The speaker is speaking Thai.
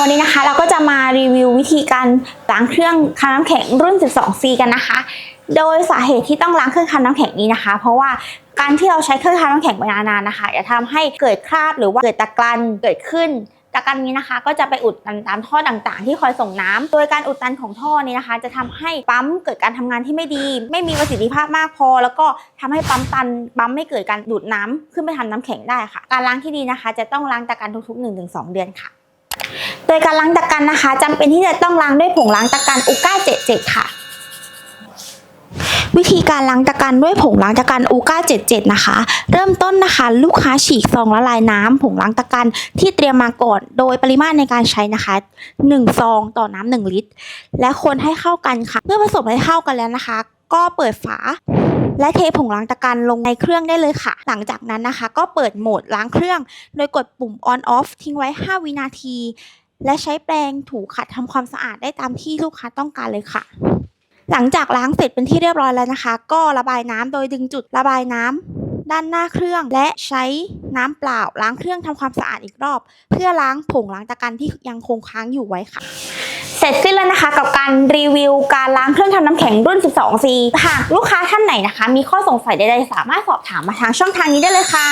วันนี้นะคะเราก็จะมารีวิววิธีการล้างเครื่องทำน้ำแข็งรุ่น 12C กันนะคะ โดยสาเหตุที่ต้องล้างเครื่องทำน้ำแข็งนี้นะคะ เพราะว่าการที่เราใช้เครื่องทำน้ำแข็งไปนานๆนะคะจะทำให้เกิดคราบหรือว่าเกิดตะกรันเกิดขึ้นตะกรันนี้นะคะ ก็จะไปอุดตันตามท่อต่างๆ ที่คอยส่งน้ำโดยการอุดตันของท่อนี้นะคะ จะทำให้ปั๊มเกิดการทำงานที่ไม่ดี ไม่มีประสิทธิภาพมากพอ แล้วก็ทำให้ปั๊มตันปั๊มไม่เกิดการดูดน้ำขึ้นไปทำน้ำแข็งได้ค่ะ การล้างที่ดีนะคะ จะต้องล้างตะกรันทุกๆ 1-2 เดือนค่ะ โดยการล้างตะกันนะคะจำเป็นที่จะต้องล้างด้วยผงล้างตะกันอูก้า77ค่ะ วิธีการล้างตะกันด้วยผงล้างตะกันอูก้า77 นะคะ เริ่มต้นนะคะ ลูกค้าฉีกซองละลายน้ำผงล้างตะกันที่เตรียมมาก่อน โดยปริมาตรในการใช้นะคะ 1 ซองต่อน้ำ1ลิตร และคนให้เข้ากันค่ะ เมื่อผสมให้เข้ากันแล้วนะคะ ก็เปิดฝาและเทผงล้างตะกันลงในเครื่องได้เลยค่ะ หลังจากนั้นนะคะ ก็เปิดโหมดล้างเครื่อง โดยกดปุ่ม on off ทิ้งไว้ 5 วินาที และใช้แปรงถูขัดทำความสะอาดได้ตามที่ลูกค้าต้องการเลยค่ะ หลังจากล้างเสร็จเป็นที่เรียบร้อยแล้วนะคะ ก็ระบายน้ำโดยดึงจุดระบายน้ำด้านหน้าเครื่อง และใช้น้ำเปล่าล้างเครื่องทำความสะอาดอีกรอบ เพื่อล้างผงล้างตะกันที่ยังคงค้างอยู่ไว้ค่ะเสร็จสิ้นแล้วนะคะกับการรีวิวการล้างเครื่องทำน้ำแข็งรุ่น 12C หากลูกค้าท่านไหนนะคะ มีข้อสงสัยใดๆสามารถสอบถามมาทางช่องทางนี้ได้เลยค่ะ